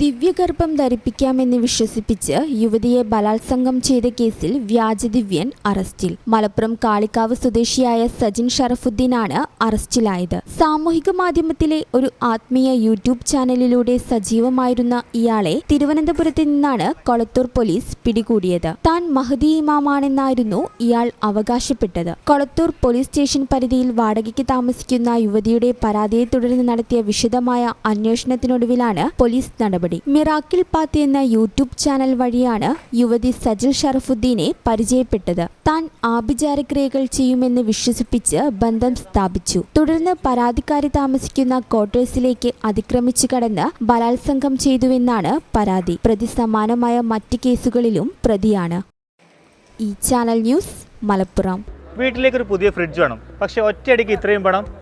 ദിവ്യഗർഭം ധരിപ്പിക്കാമെന്ന് വിശ്വസിപ്പിച്ച് യുവതിയെ ബലാത്സംഗം ചെയ്ത കേസിൽ വ്യാജ ദിവ്യൻ അറസ്റ്റിൽ. മലപ്പുറം കാളിക്കാവ് സ്വദേശിയായ സജിൻ ഷറഫുദ്ദീനാണ് അറസ്റ്റിലായത്. സാമൂഹിക മാധ്യമത്തിലെ ഒരു ആത്മീയ യൂട്യൂബ് ചാനലിലൂടെ സജീവമായിരുന്ന ഇയാളെ തിരുവനന്തപുരത്ത് നിന്നാണ് കൊളത്തൂർ പോലീസ് പിടികൂടിയത്. താൻ മഹദി ഇമാമാണെന്നായിരുന്നു ഇയാൾ അവകാശപ്പെട്ടത്. കൊളത്തൂർ പോലീസ് സ്റ്റേഷൻ പരിധിയിൽ വാടകയ്ക്ക് താമസിക്കുന്ന യുവതിയുടെ പരാതിയെ തുടർന്ന് നടത്തിയ വിശദമായ അന്വേഷണത്തിനൊടുവിലാണ് പോലീസ് നടപടി മിറാക്കിൾ പാത്ത് എന്ന യൂട്യൂബ് ചാനൽ വഴിയാണ് യുവതി സജിൽ ഷറഫുദ്ദീനെ പരിചയപ്പെട്ടത്. താൻ ആഭിചാരക്രിയകൾ ചെയ്യുമെന്ന് വിശ്വസിപ്പിച്ച് ബന്ധം സ്ഥാപിച്ചു. തുടർന്ന് പരാതിക്കാരി താമസിക്കുന്ന ക്വാർട്ടേഴ്സിലേക്ക് അതിക്രമിച്ചു കടന്ന് ബലാത്സംഗം ചെയ്തുവെന്നാണ് പരാതി. പ്രതി സമാനമായ മറ്റ് കേസുകളിലും പ്രതിയാണ്. ഈ ചാനൽ ന്യൂസ് മലപ്പുറം. വീട്ടിലേക്ക് ഒരു പുതിയ ഫ്രിഡ്ജ് വേണം. പക്ഷെ ഒറ്റയടിക്ക് ഇത്രയും പണം